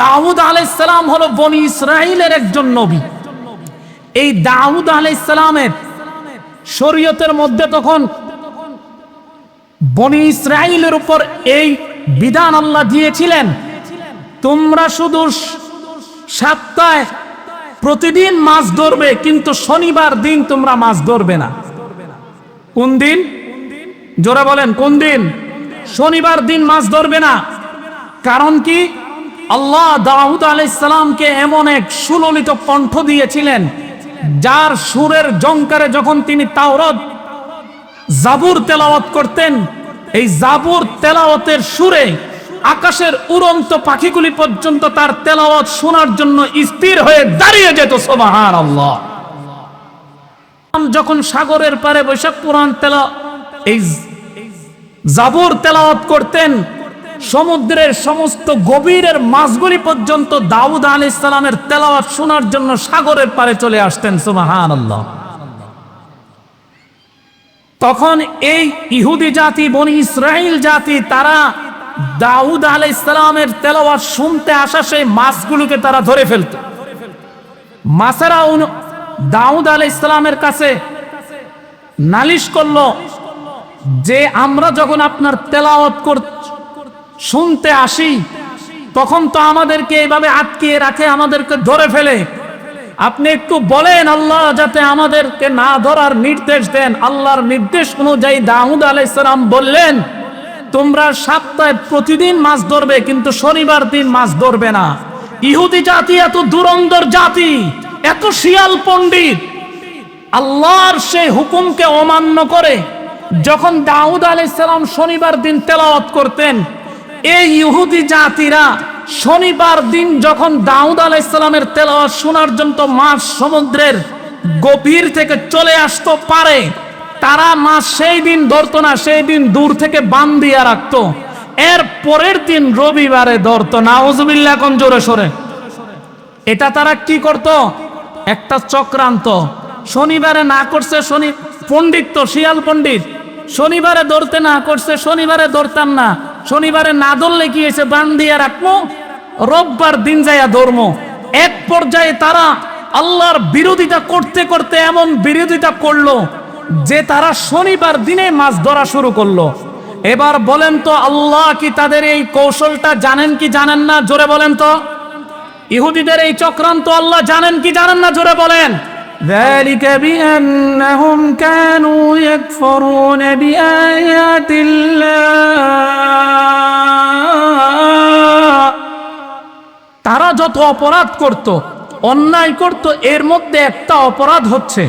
দাউদ আলাইসালাম হলো বনি ইসরায়েলের একজন নবী। এই দাউদ আলাইসালামের শরীয়তের মধ্যে তখন বনি ইসরায়েলের উপর এই বিধান আল্লাহ দিয়েছিলেন, তোমরা শুধু সপ্তাহে প্রতিদিন মাছ ধরবে, কিন্তু শনিবার দিন তোমরা মাছ ধরবে না। কোন দিন? জোরে বলেন, কোন দিন? শনিবার দিন মাছ ধরবে না। কারণ কি? আল্লাহ দাউদ আলাইসালামকে এমন এক সুললিত কণ্ঠ দিয়েছিলেন, যার সুরের জঙ্কারে যখন তিনি তাওরত, জাবুর তেলাওয়াত করতেন, এই জাবুর তেলাওয়াতের সুরে আকাশের উড়ন্ত পাখিগুলি পর্যন্ত তার তেলাওয়াত শোনার জন্য স্থির হয়ে দাঁড়িয়ে যেত সোমাহার আল্লাহ যখন সাগরের পারে বৈশাখ পুরাণ তেলা, এই জাবুর তেলাওয়াত করতেন সমুদ্রের সমস্ত গভীরের মাছগুলি পর্যন্ত দাউদ আলী ইসলামের তেলাওয়াত শোনার জন্য সাগরের পারে চলে আসতেন সুমাহান তখন এই ইহুদি জাতি, বনি ইসরায়েল জাতি, তারা দাউদ আলাই ইসলামের তেলাওয়াত শুনতে আসা সেই মাছগুলোকে তারা ধরে ফেলত। মাছেরা দাউদ আলাই ইসলামের কাছে নালিশ করল যে, আমরা যখন আপনার তেলাওয়াত কর শুনতে আসি, তখন তো আমাদেরকে এইভাবে আটকিয়ে রাখে, আমাদেরকে ধরে ফেলে। আপনি একটু বলেন আল্লাহ, যাতে আমাদেরকে না ধরার নির্দেশ দেন। আল্লাহর নির্দেশ অনুযায়ী দাউদ আলাইসালাম বললেন, তোমরা সপ্তাহে প্রতিদিন মাছ ধরবে, কিন্তু শনিবার দিন মাছ ধরবে না। ইহুদি জাতি এত দুরন্দর জাতি, এত শিয়াল পণ্ডিত। আল্লাহর সেই হুকুমকে অমান্য করে, যখন দাউদ আলাইসালাম শনিবার দিন তেলাওয়াত করতেন এই ইহুদি জাতিরা শনিবার দিন যখন দাউদ আলাইসালামের তেলাওয়াত শোনার জন্য মাছ সমুদ্রের গভীর থেকে চলে আসতো পারে, তারা মাছ সেই দিন ধরতো না, সেই দিন দূর থেকে বান দিয়া রাখতো। এর পরের দিন রবিবারে ধরতো। নাউজুবিল্লাহ কোন জোরে সরে। এটা তারা কি করত? একটা চক্রান্ত। শনিবারে না করছে শনি পণ্ডিত তো শিয়াল পণ্ডিত। শনিবারে ধরতে না করছে, শনিবারে ধরতাম না। শনিবারে না ধরলে কি হয়েছে? বান দিয়ে রাখব রোববার দিন যাইয়া ধর্ম। এক পর্যায়ে তারা আল্লাহর বিরোধিতা করতে করতে এমন বিরোধিতা করল যে তারা শনিবার দিনে মাছ ধরা শুরু করল। এবার বলেন তো, আল্লাহ কি তাদের এই কৌশলটা জানেন কি জানেন না? জোরে বলেন তো। ইহুদিদের এই চক্রান্ত আল্লাহ জানেন কি জানেন না? জোরে বলেন। ذلك بأنهم كانوا يكفرون بآيات الله তারা যত অপরাধ করত অন্যায় করত এর মধ্যে একটা অপরাধ হচ্ছে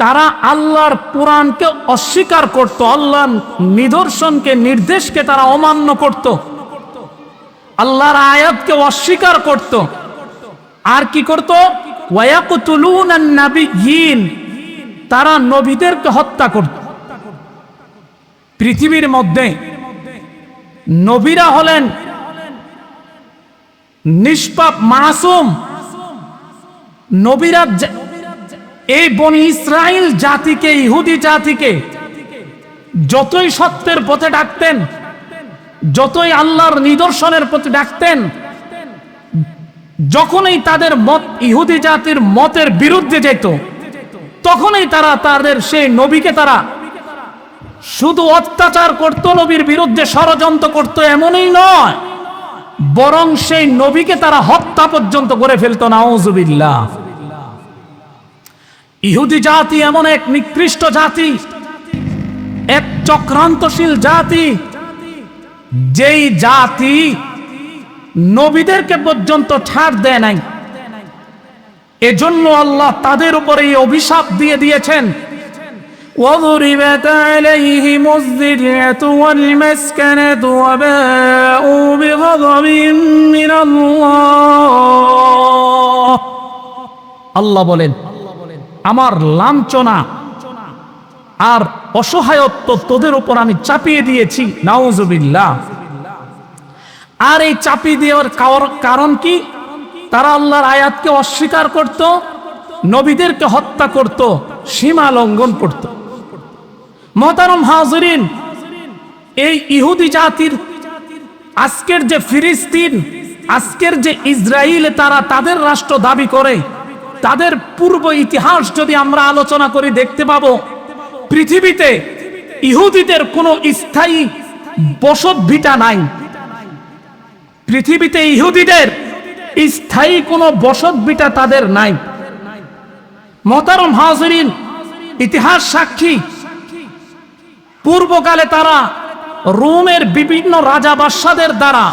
তারা আল্লাহর কোরআনকে অস্বীকার করত আল্লাহর নিদর্শনকে নির্দেশকে তারা অমান্য করত আল্লাহর আয়াতকে অস্বীকার করত আর কি করত ওয়াকুতুলুনান নাবিয়িন তারা নবীদেরকে হত্যা করত। পৃথিবীর মধ্যে নবীরা হলেন নিষ্পাপ মাসুম। নবীরা এই বনি ইসরায়েল জাতিকে, ইহুদি জাতিকে যতই সত্যের পথে ডাকতেন, যতই আল্লাহর নিদর্শনের প্রতি ডাকতেন যখনই তাদের মত, ইহুদি জাতির মতের বিরুদ্ধে যেত, তখনই তারা তাদের সেই নবীকে তারা শুধু অত্যাচার করত, নবীর বিরুদ্ধে ষড়যন্ত্র করত, এমনই নয়। বরং সেই নবীকে তারা হত্যা পর্যন্ত করে ফেলতো, নাউজুবিল্লাহ। ইহুদি জাতি এমন এক নিকৃষ্ট জাতি, এক চক্রান্তশীল জাতি, যেই জাতি নবীদেরকে পর্যন্ত ছাড় দেয় নাই এজন্য আল্লাহ তাদের উপরে এই অভিশাপ দিয়ে দিয়েছেন وضربت عليهم الذلة والمسكنة وباءوا بغضب من الله আল্লাহ বলেন আমার লাঞ্ছনা আর অসহায়ত্ব তোদের উপর আমি চাপিয়ে দিয়েছি নাউজুবিল্লাহ আর এই চাপিয়ে দেওয়ার কার- কারণ কি? তারা আল্লাহর আয়াতকে অস্বীকার করত, নবীদেরকে হত্যা করত, সীমা লঙ্ঘন করত। মহতারম হাজরিন, এই ইহুদি জাতির আজকের যে ফিলিস্তিন, আজকের যে ইসরায়েল তারা তাদের রাষ্ট্র দাবি করে। তাদের পূর্ব ইতিহাস যদি আমরা আলোচনা করি, দেখতে পাবো, পৃথিবীতে ইহুদিদের কোনো স্থায়ী বসত ভিটা নাই। পৃথিবীতে ইহুদিদের স্থায়ী কোনো বসত ভিটা তাদের নাই। মতারম হাজরিন, ইতিহাস সাক্ষী। পূর্বকালে তারা রোমের বিভিন্ন রাজা বাদশাদের দ্বারা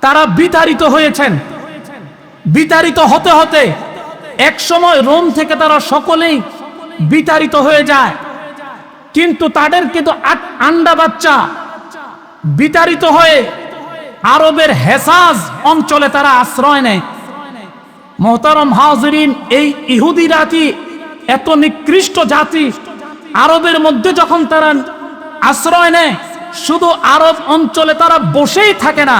তারা বিতাড়িত হয়েছেন। বিতাড়িত হতে হতে এক সময় রোম থেকে তারা সকলেই বিতাড়িত হয়ে যায়। কিন্তু তাদের কিন্তু আন্ডা বাচ্চা বিতাড়িত হয়ে আরবের হেসাজ অঞ্চলে তারা আশ্রয় নেয়। মোহতারম হাজরিন, এই ইহুদি জাতি, এত নিকৃষ্ট জাতি, আরবের মধ্যে যখন তারা আশ্রয় নেয়, শুধু আরব অঞ্চলে তারা বসেই থাকে না,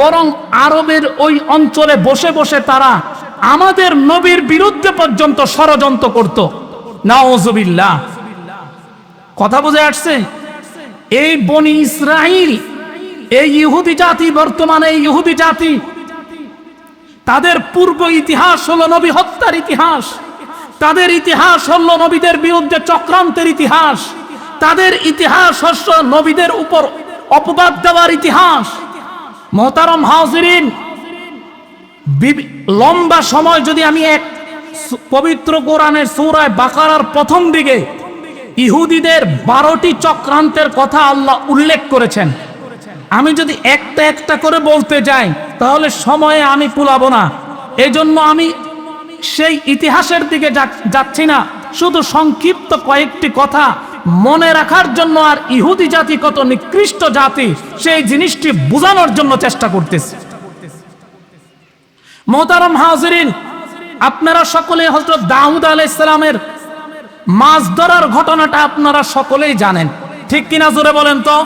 বরং আরবের ওই অঞ্চলে বসে বসে তারা আমাদের নবীর বিরুদ্ধে পর্যন্ত ষড়যন্ত্র করত। নাওজবিল্লাহ কথা বুঝে আসছে? এই বনি ইসরাইল এই ইহুদি জাতি, বর্তমানে ইহুদি জাতি, তাদের পূর্ব ইতিহাস হলো নবী হত্যার ইতিহাস। তাদের ইতিহাস হলো নবীদের বিরুদ্ধে চক্রান্তের ইতিহাস। তাদের ইতিহাস হচ্ছে নবীদের উপর অপবাদ দেওয়ার ইতিহাস। মোহতারম হাজরিন বিভি- লম্বা সময় যদি আমি এক পবিত্র কোরআনের সৌরায় বাকারার প্রথম দিকে ইহুদিদের বারোটি চক্রান্তের কথা আল্লাহ উল্লেখ করেছেন। আমি যদি একটা একটা করে বলতে যাই, তাহলে সময়ে আমি কুলাবো না। এজন্য আমি সেই ইতিহাসের দিকে যাচ্ছি না। শুধু সংক্ষিপ্ত কয়েকটি কথা মনে রাখার জন্য আর ইহুদি জাতি কত নিকৃষ্ট জাতি, সেই জিনিসটি বোঝানোর জন্য চেষ্টা করতেছি। মোহতারম হাজরিন, আপনারা সকলে হজরত দাউদ আলাইসালামের মাছ ধরার ঘটনাটা আপনারা সকলেই জানেন। ঠিক কিনা জোরে বলেন তো?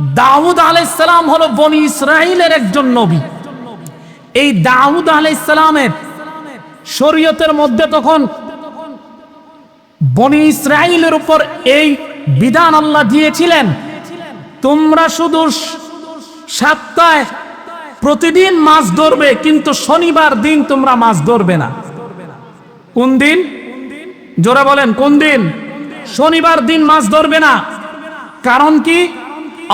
দাউদ আলাইসালাম হলো বনি ইসরায়েলের একজন নবী। এই দাউদ আলাইসালামের শরীয়তের মধ্যে তখন বনি ইসরায়েলের উপর এই বিধান আল্লাহ দিয়েছিলেন, তোমরা শুধু সপ্তাহে প্রতিদিন মাছ ধরবে, কিন্তু শনিবার দিন তোমরা মাছ ধরবে না। কোন দিন? জোরে বলেন, কোন দিন? শনিবার দিন মাছ ধরবে না। কারণ কি?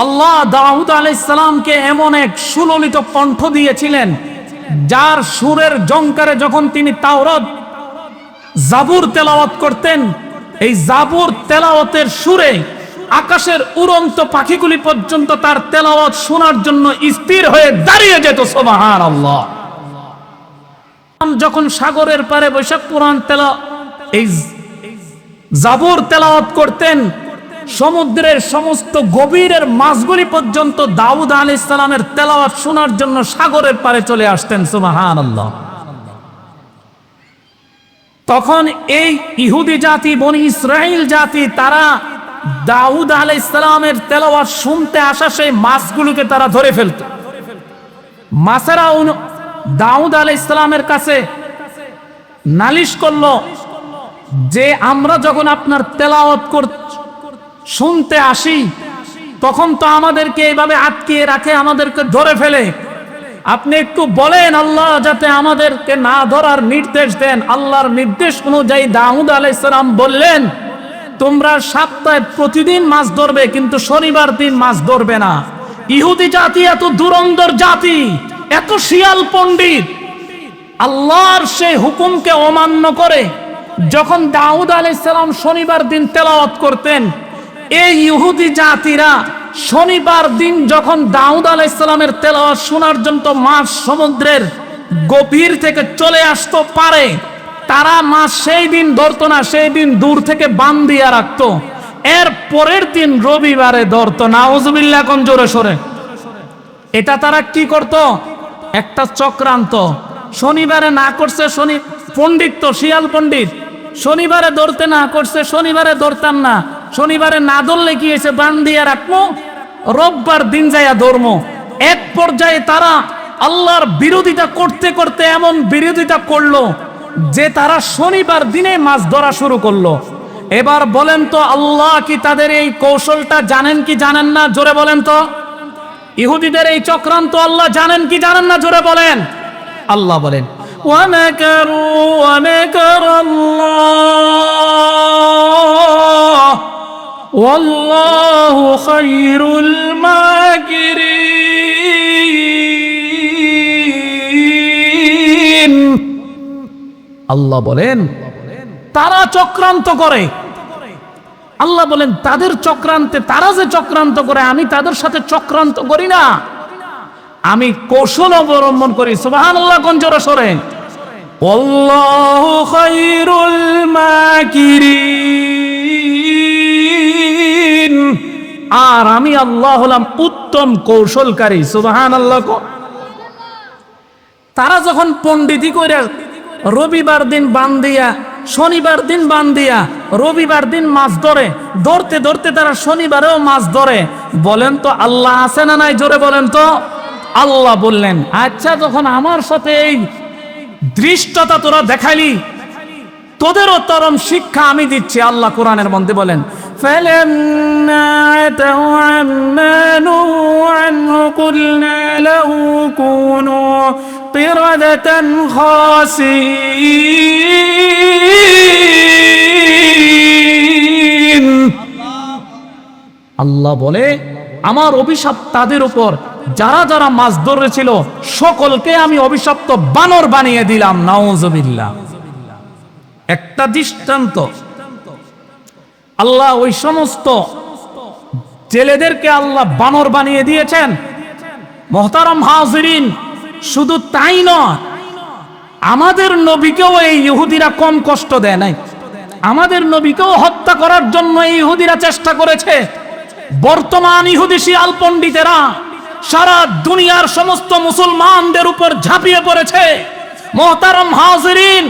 আল্লাহ দাউদ আলাইসালামকে এমন এক সুললিত কণ্ঠ দিয়েছিলেন, যার সুরের জঙ্কারে যখন তিনি তাওরত, জাবুর তেলাওয়াত করতেন, এই জাবুর তেলাওয়াতের সুরে আকাশের উড়ন্ত পাখিগুলি পর্যন্ত তার তেলাওয়াত শোনার জন্য স্থির হয়ে দাঁড়িয়ে যেত সোমাহান আল্লাহ যখন সাগরের পারে বৈশাখ পুরাণ তেলা, এই জাবুর তেলাওয়াত করতেন সমুদ্রের সমস্ত গভীরের মাছগুলি পর্যন্ত দাউদ আলী ইসলামের তেলাওয়াত শোনার জন্য সাগরের পারে চলে আসতেন সুমাহান তখন এই ইহুদি জাতি, বনি ইসরায়েল জাতি, তারা দাউদ আলাই ইসলামের তেলাওয়াত শুনতে আসা সেই মাছগুলোকে তারা ধরে ফেলত। মাছেরা দাউদ আলাই ইসলামের কাছে নালিশ করল যে, আমরা যখন আপনার তেলাওয়াত কর শুনতে আসি, তখন তো আমাদেরকে এইভাবে আটকিয়ে রাখে, আমাদেরকে ধরে ফেলে। আপনি একটু বলেন আল্লাহ, যাতে আমাদেরকে না ধরার নির্দেশ দেন। আল্লাহর নির্দেশ অনুযায়ী দাউদ আলাইসালাম বললেন, তোমরা সপ্তাহে প্রতিদিন মাছ ধরবে, কিন্তু শনিবার দিন মাছ ধরবে না। ইহুদি জাতি এত দুরন্দর জাতি, এত শিয়াল পণ্ডিত। আল্লাহর সেই হুকুমকে অমান্য করে, যখন দাউদ আলাইসালাম শনিবার দিন তেলাওয়াত করতেন এই ইহুদি জাতিরা শনিবার দিন যখন দাউদ আলাইসালামের তেলাওয়াত শোনার জন্য মাছ সমুদ্রের গভীর থেকে চলে আসতো পারে, তারা মাছ সেই দিন ধরতো না, সেই দিন দূর থেকে বান দিয়া রাখতো। এর পরের দিন রবিবারে ধরতো। নাউজুবিল্লাহ কোন জোরে সরে। এটা তারা কি করত? একটা চক্রান্ত। শনিবারে না করছে শনি পণ্ডিত তো, শিয়াল পণ্ডিত। শনিবারে ধরতে না করছে, শনিবারে ধরতাম না। শনিবারে না ধরলে কি হয়েছে? বান দিয়ে রোববার দিন যাইয়া ধর্ম। এক পর্যায়ে তারা আল্লাহর বিরোধিতা করতে করতে এমন বিরোধিতা করল যে তারা শনিবার দিনে মাছ ধরা শুরু করল। এবার বলেন তো, আল্লাহ কি তাদের এই কৌশলটা জানেন কি জানেন না? জোরে বলেন তো। ইহুদিদের এই চক্রান্ত আল্লাহ জানেন কি জানেন না? জোরে বলেন। আল্লাহ বলেন, ওয়ামেকারু ওয়ামেকার আল্লাহ والله خير الماكرين আল্লাহ বলেন তারা চক্রান্ত করে আল্লাহ বলেন তাদের চক্রান্তে তারা যে চক্রান্ত করে আমি তাদের সাথে চক্রান্ত করি না আমি কৌশল অবলম্বন করি সুবাহান আল্লাহ গঞ্জরা সরেন অল্লাহু খায়রুল মাকিরিন আর আমি আল্লাহ হলাম উত্তম কৌশলকারী সুবাহান আল্লাহ তারা যখন পণ্ডিতি করে রবিবার দিন বান দিয়া, শনিবার দিন বান দিয়া, রবিবার দিন মাছ ধরে, ধরতে ধরতে তারা শনিবারেও মাছ ধরে, বলেন তো আল্লাহ আছে না নাই? জোরে বলেন তো। আল্লাহ বললেন আচ্ছা যখন আমার সাথে এই দৃষ্টতা তোরা দেখালি, তোদেরও তরম শিক্ষা আমি দিচ্ছি। আল্লাহ কোরআনের মধ্যে বলেন فلما عتوا عما نهوا عنه قلنا له كونوا قردة خاسئين আল্লাহ বলে আমার অভিশাপ তাদের উপর যারা যারা মাছ ধরেছিল সকলকে আমি অভিশপ্ত বানর বানিয়ে দিলাম নাউজবিল্লাহ একটা দৃষ্টান্ত আল্লাহ ওই সমস্ত জেলেদেরকে আল্লাহ বানর বানিয়ে দিয়েছেন। মোহতারম হাজরিন, শুধু তাই নয়, আমাদের নবীকেও এই ইহুদিরা কম কষ্ট দেয় নাই। আমাদের নবীকেও হত্যা করার জন্য এই ইহুদিরা চেষ্টা করেছে। বর্তমান ইহুদি শিয়াল পণ্ডিতেরা সারা দুনিয়ার সমস্ত মুসলমানদের উপর ঝাঁপিয়ে পড়েছে। মোহতারম হাজরিন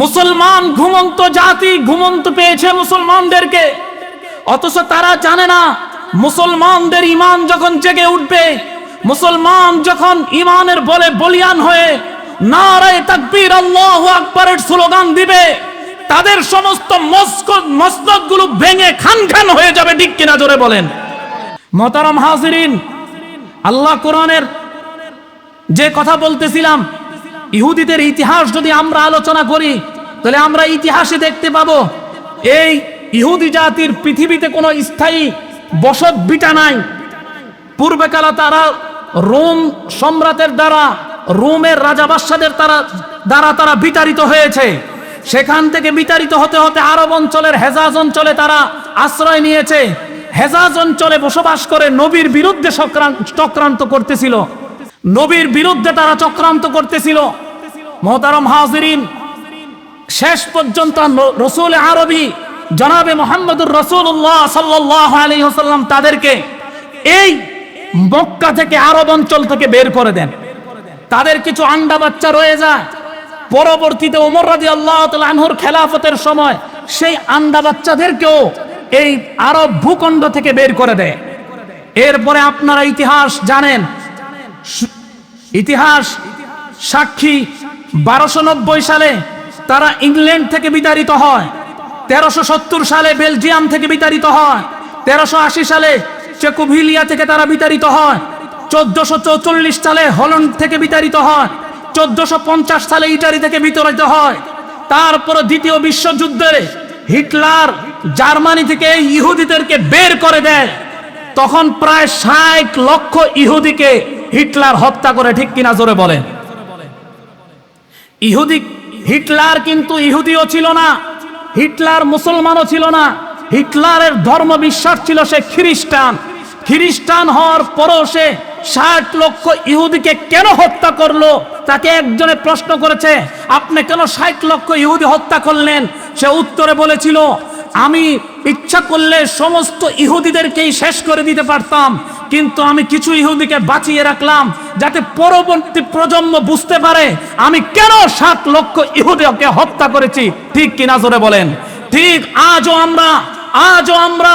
মুসলমান ঘুমন্ত জাতি ঘুমন্ত পেয়েছে মুসলমানদেরকে। অথচ তারা জানে না, মুসলমানদের ইমান যখন জেগে উঠবে, মুসলমান যখন ইমানের বলে বলিয়ান হয়ে নারায় তাকবীর আল্লাহ আকবরের স্লোগান দিবে, তাদের সমস্ত মস্তকগুলো ভেঙে খান খান হয়ে যাবে, ঠিক কিনা জোরে বলেন। মতারাম হাজিরিন, আল্লাহ কোরআনের যে কথা বলতেছিলাম ইহুদিদের ইতিহাস যদি আমরা আলোচনা করি, তাহলে আমরা ইতিহাসে দেখতে পাবো, এই ইহুদি জাতির পৃথিবীতে কোনো স্থায়ী বসত বিটা নাই। পূর্বেকালে তারা রোম সম্রাটের দ্বারা, রোমের রাজা বাদশাদের তারা, দ্বারা তারা বিতাড়িত হয়েছে। সেখান থেকে বিতাড়িত হতে হতে আরব অঞ্চলের হেজাজ অঞ্চলে তারা আশ্রয় নিয়েছে। হেজাজ অঞ্চলে বসবাস করে নবীর বিরুদ্ধে চক্রান্ত চক্রান্ত করতেছিল। নবীর বিরুদ্ধে তারা চক্রান্ত করতেছিল। মোহতারম হাজরিন, শেষ পর্যন্ত রসুল আরবি জনাবে মোহাম্মদুর রসুল্লাহ সাল্লাহ আলী হাসাল্লাম তাদেরকে এই মক্কা থেকে আরব অঞ্চল থেকে বের করে দেন। তাদের কিছু আন্ডা বাচ্চা রয়ে যায়। পরবর্তীতে ওমর রাজি আল্লাহ আনহুর খেলাফতের সময় সেই আন্ডা বাচ্চাদেরকেও এই আরব ভূখণ্ড থেকে বের করে দেয়। এরপরে আপনারা ইতিহাস জানেন। ইতিহাস সাক্ষী বারোশো সালে তারা ইংল্যান্ড থেকে বিতাড়িত হয়। তেরোশো সালে বেলজিয়াম থেকে বিতাড়িত হয়। তেরোশো সালে চেকোভিলিয়া থেকে তারা বিতাড়িত হয়। চোদ্দশো চৌচল্লিশ সালে হল্যান্ড থেকে বিতাড়িত হয়। চোদ্দশো পঞ্চাশ সালে ইটালি থেকে বিতাড়িত হয়। তারপর দ্বিতীয় বিশ্বযুদ্ধে হিটলার জার্মানি থেকে ইহুদিদেরকে বের করে দেয়। তখন প্রায় ষাট লক্ষ ইহুদিকে হিটলার হত্যা করে, ঠিক কিনা জোরে বলেন। ইহুদি, হিটলার কিন্তু ইহুদিও ছিল না। হিটলার মুসলমানও ছিল না। হিটলারের ধর্ম বিশ্বাস ছিল সে খ্রিস্টান। খ্রিস্টান হওয়ার পরও সে ষাট লক্ষ ইহুদিকে কেন হত্যা করল? তাকে একজনে প্রশ্ন করেছে, আপনি কেন ষাট লক্ষ ইহুদি হত্যা করলেন? সে উত্তরে বলেছিল, আমি ইচ্ছা করলে সমস্ত ইহুদিদেরকেই শেষ করে দিতে পারতাম। কিন্তু আমি কিছু ইহুদিকে বাঁচিয়ে রাখলাম যাতে পরবর্তী প্রজন্ম বুঝতে পারে আমি কেন সাত লক্ষ ইহুদিকে হত্যা করেছি। ঠিক কিনা জোরে বলেন? ঠিক আজও আমরা আজও আমরা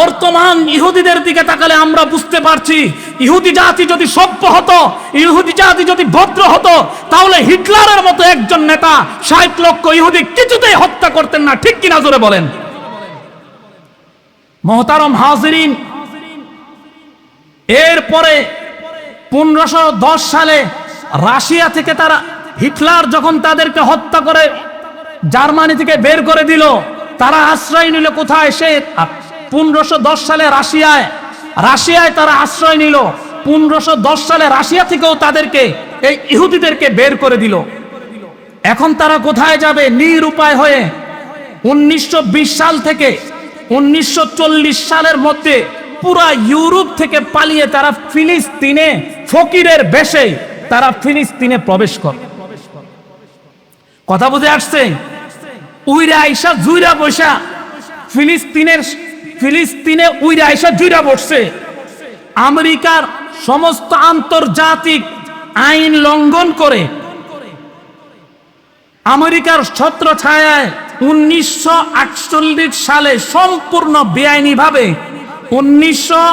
বর্তমান ইহুদিদের দিকে তাকালে আমরা বুঝতে পারছি, ইহুদি জাতি যদি সভ্য হতো, ইহুদি জাতি যদি ভদ্র হতো, তাহলে হিটলারের মতো একজন নেতা ষাট লক্ষ ইহুদি কিছুতেই হত্যা করতেন না। ঠিক কিনা জোরে বলেন? মহতারম হাজরিন এরপরে পনেরোশো দশ সালে রাশিয়া থেকে তারা হিটলার যখন তাদেরকে হত্যা করে জার্মানি থেকে বের করে দিল, তারা আশ্রয় নিল কোথায় সে? পনেরোশো দশ সালে রাশিয়ায় রাশিয়ায় তারা আশ্রয় নিল। পনেরোশো দশ সালে রাশিয়া থেকেও তাদেরকে, এই ইহুদিদেরকে বের করে দিল। এখন তারা কোথায় যাবে? নিরুপায় হয়ে উনিশশো বিশ সাল থেকে উনিশশো চল্লিশ সালের মধ্যে পুরা ইউরোপ থেকে পালিয়ে তারা ফিলিস্তিনে ফকিরের বেশে তারা ফিলিস্তিনে প্রবেশ করে। কথা বুঝে আসছে? উইরা আইসা জুইরা বসা। ফিলিস্তিনের ফিলিস্তিনে উইরা আইসা জুইরা বসছে। আমেরিকার সমস্ত আন্তর্জাতিক আইন লঙ্ঘন করে। আমেরিকার ছত্র ছায়ায় উনিশশো সালে সম্পূর্ণ বেআইনি ভাবে উনিশশো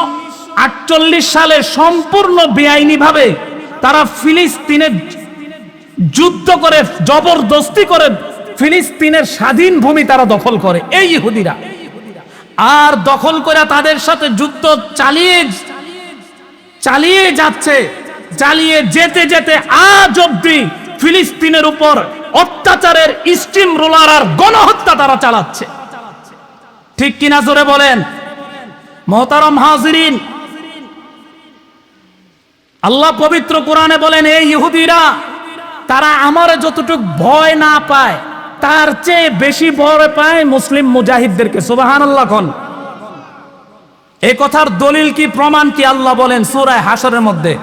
আটচল্লিশ সালে সম্পূর্ণ বেআইনি ভাবে তারা ফিলিস্তিনে যুদ্ধ করে, জবরদস্তি করে ফিলিস্তিনের স্বাধীন ভূমি তারা দখল করে, এই ইহুদিরা। আর দখল করে তাদের সাথে যুদ্ধ চালিয়ে চালিয়ে যাচ্ছে, চালিয়ে যেতে যেতে আজ অব্দি ফিলিস্তিনের উপর অত্যাচারের স্টিম রোলার আর গণহত্যা তারা চালাচ্ছে। ঠিক কিনা জোরে বলেন? মহতারম হাজিরিন আল্লাহ পবিত্র কোরআনে বলেন এই ইহুদিরা তারা আমার যতটুক ভয় না পায় তার চেয়ে বেশি ভয় পায় মুসলিম মুজাহিদদেরকে সুবাহান আল্লাহ খন এই কথার দলিল কি প্রমাণ কি আল্লাহ বলেন সুরায় হাসরের মধ্যে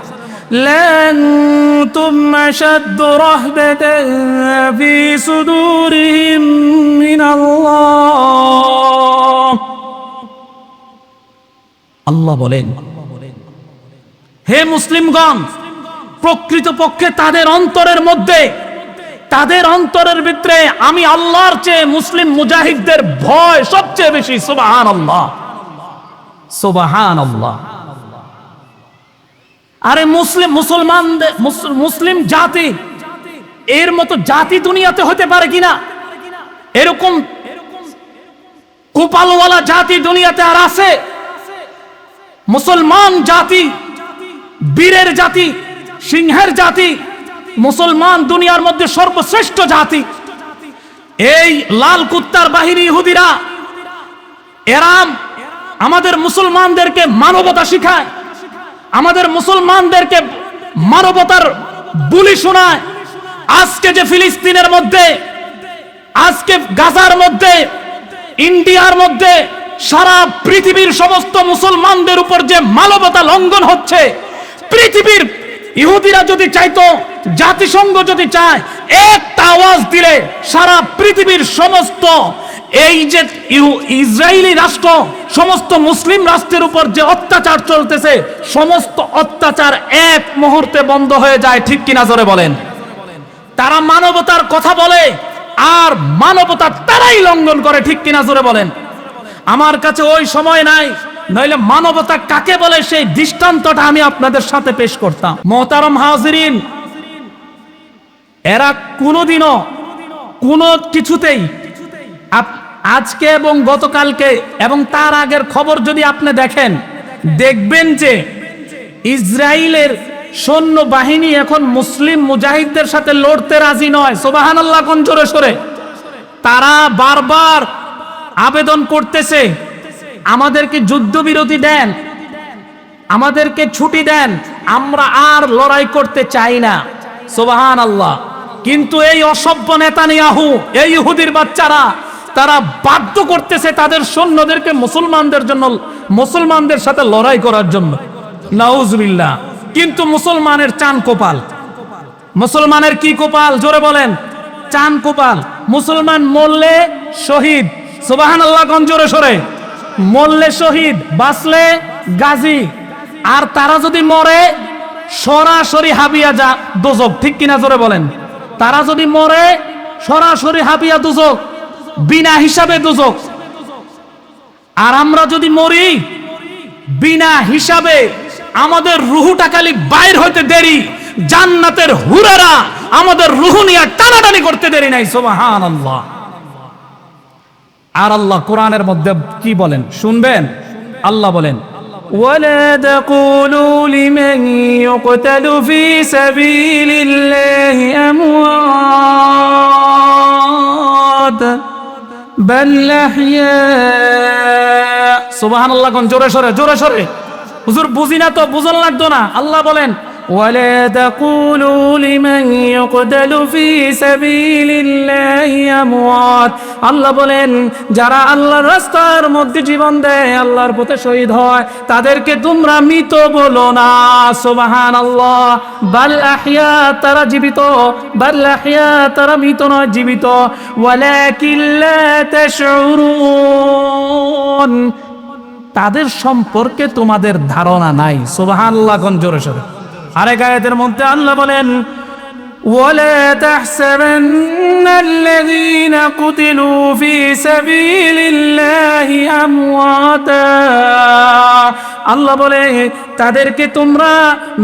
لأنتم أشد رهبة في صدورهم من الله আল্লাহ বলেন, হে মুসলিমগণ প্রকৃত পক্ষে তাদের অন্তরের মধ্যে, তাদের অন্তরের ভিতরে আমি আল্লাহর চেয়ে মুসলিম মুজাহিদদের ভয় সবচেয়ে বেশি সুবাহান আল্লাহ সুবাহান আল্লাহ আরে মুসলিম মুসলমানদের মুসলিম জাতি, এর মতো জাতি দুনিয়াতে হতে পারে কিনা? এরকম কোপালওয়ালা জাতি দুনিয়াতে আর আছে? মুসলমান জাতি, বীরের জাতি, সিংহের জাতি, মুসলমান দুনিয়ার মধ্যে সর্বশ্রেষ্ঠ জাতি। এই লাল কুত্তার বাহিনী ইহুদিরা এরাম আমাদের মুসলমানদেরকে মানবতা শিখায়, আমাদের মুসলমানদেরকে মানবতার বুলি শোনায়। আজকে যে ফিলিস্তিনের মধ্যে, আজকে গাজার মধ্যে, ইন্ডিয়ার মধ্যে সারা পৃথিবীর সমস্ত মুসলমানদের উপর যে মানবতা লঙ্ঘন হচ্ছে, পৃথিবীর ইহুদিরা যদি চাইতো, জাতিসংঘ যদি চায়, একটা আওয়াজ দিলে সারা পৃথিবীর সমস্ত এই যে ইসরায়েলি রাষ্ট্র, সমস্ত মুসলিম রাষ্ট্রের উপর যে অত্যাচার চলতেছে, সমস্ত অত্যাচার এক মুহূর্তে বন্ধ হয়ে যায়, ঠিক কিনা জোরে বলেন? তারা মানবতার কথা বলে, আর মানবতা তারাই লঙ্ঘন করে, ঠিক কিনা জোরে বলেন? আমার কাছে ওই সময় নাই। নইলে মানবতা কাকে বলে সেই দৃষ্টান্তটা আমি আপনাদের সাথে পেশ করতাম। মোহতারম হাজিরিন, এরা কোনোদিনও কোনো কিছুতেই আজকে এবং গতকালকে এবং তার আগের খবর যদি আপনি দেখেন, দেখবেন যে ইসরায়েলের সৈন্য বাহিনী এখন মুসলিম মুজাহিদদের সাথে লড়তে রাজি নয়। সোবাহান আল্লাহ কোন জোরে সরে। তারা বারবার আবেদন করতেছে। আমাদেরকে যুদ্ধবিরতি দেন। আমাদেরকে ছুটি দেন। আমরা আর লড়াই করতে চাই না। সোবাহান আল্লাহ কিন্তু এই অসভ্য নেতা নিয়াহু এই ইহুদির বাচ্চারা, তারা বাধ্য করতেছে তাদের সৈন্যদেরকে মুসলমানদের জন্য, মুসলমানদের সাথে লড়াই করার জন্য। নাউজবিল্লাহ। কিন্তু মুসলমানের চান কোপাল। মুসলমানের কি কোপাল? জোরে বলেন। চান কোপাল। মুসলমান মরলে শহীদ। সুবাহান আল্লাহ গঞ্জরে সরে? মরলে শহীদ, বাঁচলে গাজী। আর তারা যদি মরে, সরাসরি হাবিয়া যা দোজক। ঠিক কিনা জোরে বলেন? তারা যদি মরে, সরাসরি হাবিয়া দুজক, বিনা হিসাবে দুজক। আর আমরা যদি মরি, বিনা হিসাবে আমাদের রুহুটা খালি বাইর হইতে দেরি, জান্নাতের হুরারা আমাদের রুহু নিয়ে টানাটানি করতে দেরি নাই সোবাহান আল্লাহ আর আল্লাহ কোরআনের মধ্যে কি বলেন শুনবেন আল্লাহ বলেন ولا تقولوا لمن يقتل في سبيل الله أموات بل أحياء سبحان الله কোন জোরে সরে জোরে সরে হুজুর বুঝি না তো বুঝন লাগতো না আল্লাহ বলেন ولا تقولوا لمن يقتل في سبيل الله أموات আল্লাহ বলেন যারা আল্লাহর রাস্তার মধ্যে জীবন দেয় আল্লাহর পথে শহীদ হয় তাদেরকে তোমরা মৃত বলো না সুবহান আল্লাহ বাল আহিয়া তারা জীবিত বাল আহিয়া তারা মৃত নয় জীবিত ওয়ালাকিন লা তাশউরুন তাদের সম্পর্কে তোমাদের ধারণা নাই সুবহানাল্লাহ কোন জোরে সরে আরেক আয়াতের মধ্যে আল্লাহ বলেন ولا تحسبن الذين قتلوا في سبيل الله أمواتا আল্লাহ বলে তাদেরকে তোমরা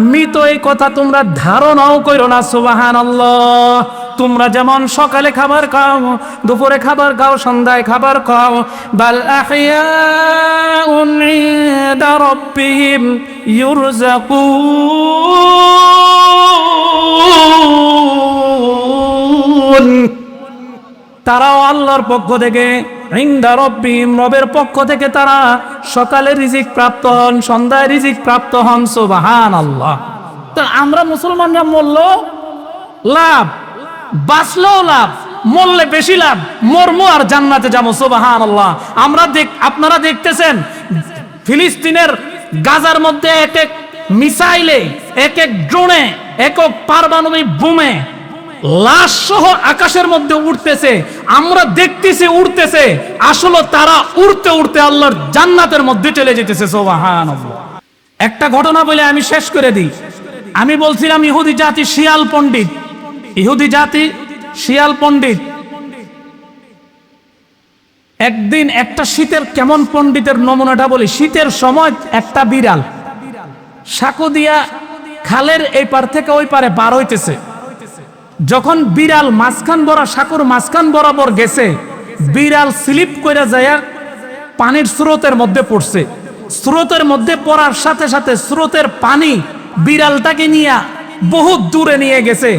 মৃত এই কথা তোমরা ধারণাও করো না সুবাহান আল্লাহ তোমরা যেমন সকালে খাবার খাও, দুপুরে খাবার খাও, সন্ধ্যায় খাবার খাও, বাল রাব্বিহিম তারাও আল্লাহর পক্ষ থেকে রবের পক্ষ থেকে তারা সকালে রিজিক প্রাপ্ত হন, সন্ধ্যায় রিজিক প্রাপ্ত হন সুবাহান আল্লাহ তো আমরা মুসলমানরা মরল লাভ। বাঁচলেও লাভ, মরলে বেশি লাভ, মরমু আর জান্নাতে যাব সুবাহান আল্লাহ আমরা দেখ, আপনারা দেখতেছেন, ফিলিস্তিনের গাজার মধ্যে এক এক মিসাইলে, এক এক ড্রোনে একক এক পারমাণবিক বোমে লাশ সহ আকাশের মধ্যে উঠতেছে আমরা দেখতেছি উড়তেছে, আসলে তারা উড়তে উড়তে আল্লাহর জান্নাতের মধ্যে চলে যেতেছে সোবাহান একটা ঘটনা বলে আমি শেষ করে দিই। আমি বলছিলাম, ইহুদি জাতি শিয়াল পণ্ডিত। ইহুদি জাতি, শিয়াল পণ্ডিত। একদিন একটা শীতের কেমন পণ্ডিতের নমুনাটা বলি, শীতের সময় একটা বিড়াল সাঁকো দিয়া খালের এই পার থেকে ওই পারে বার হইতেছে। যখন বিড়াল মাঝখান বরা, সাঁকুর মাঝখান বরাবর গেছে, বিড়াল স্লিপ করে যায় পানির স্রোতের মধ্যে পড়ছে। স্রোতের মধ্যে পড়ার সাথে সাথে স্রোতের পানি বিড়ালটাকে নিয়ে বহুত দূরে নিয়ে গেছে।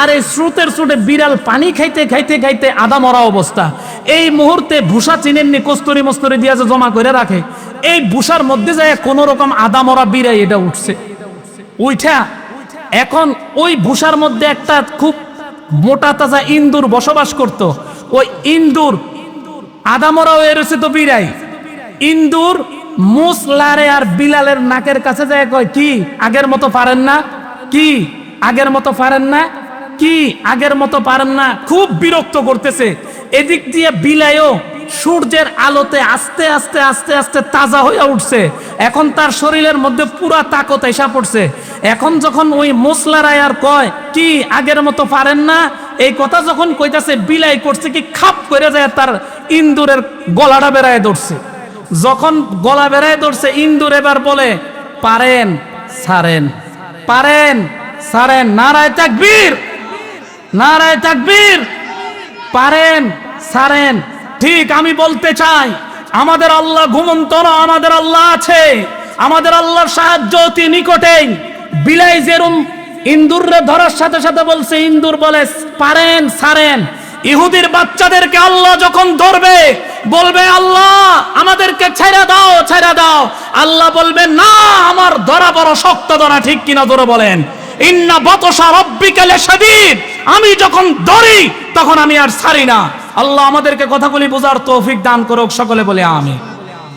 আর এই স্রোতের স্রোতে বিড়াল পানি খাইতে খাইতে খাইতে আদা মরা অবস্থা। এই মুহূর্তে ভূষা চিনেননি, কস্তুরি মস্তুরি দিয়ে জমা করে রাখে। এই ভূষার মধ্যে যায় কোন রকম আদা মরা বিড়াই এটা উঠছে। উইঠা, এখন ওই ভূষার মধ্যে একটা খুব মোটা তাজা ইন্দুর বসবাস করত। ওই ইন্দুর আদামরা হয়ে রয়েছে তো বিড়াই ইন্দুর মুসলারে আর বিলালের নাকের কাছে যায় কয়, কি, আগের মতো পারেন না? কি? আগের মতো পারেন না? কি? আগের মতো পারেন না? খুব বিরক্ত করতেছে। এদিক দিয়ে বিলায়ও সূর্যের আলোতে আস্তে আস্তে আস্তে আস্তে তাজা হয়ে উঠছে। এখন তার শরীরের মধ্যে পুরা তাকত এসা পড়ছে। এখন যখন ওই মশলারায় আর কয়, কি, আগের মতো পারেন না? এই কথা যখন কইতাছে, বিলাই করছে কি, খাপ করে যায় তার ইন্দুরের গলাটা বেড়ায় ধরছে। যখন গলা বেড়ায় ধরছে, ইন্দুর এবার বলে, পারেন সারেন পারেন? সারেন। নারায় তাকবীর। নারায় তাকবীর। পারেন, সারেন। ঠিক, আমি বলতে চাই, আমাদের আল্লাহ ঘুমন্ত না, আমাদের আল্লাহ আছে। আমাদের আল্লাহর সাহায্য অতি নিকটেই। বিলাই যেরম ইন্দুররে ধরার সাথে সাথে বলছে, ইন্দুর বলে, পারেন, সারেন। ইহুদির বাচ্চাদেরকে আল্লাহ যখন ধরবে, বলবে, আল্লাহ, আমাদেরকে ছেড়ে দাও ছেড়ে দাও। আল্লাহ বলবে, না, আমার ধরা বড় শক্ত ধরা ঠিক কিনা ধরে বলেন। ইন্না বতসা রব্বিকালে শাদীদ আমি যখন ধরি, তখন আমি আর ছাড়ি না। আল্লাহ আমাদেরকে কথাগুলি বোঝার তৌফিক দান করুক, সকলে বলে আমি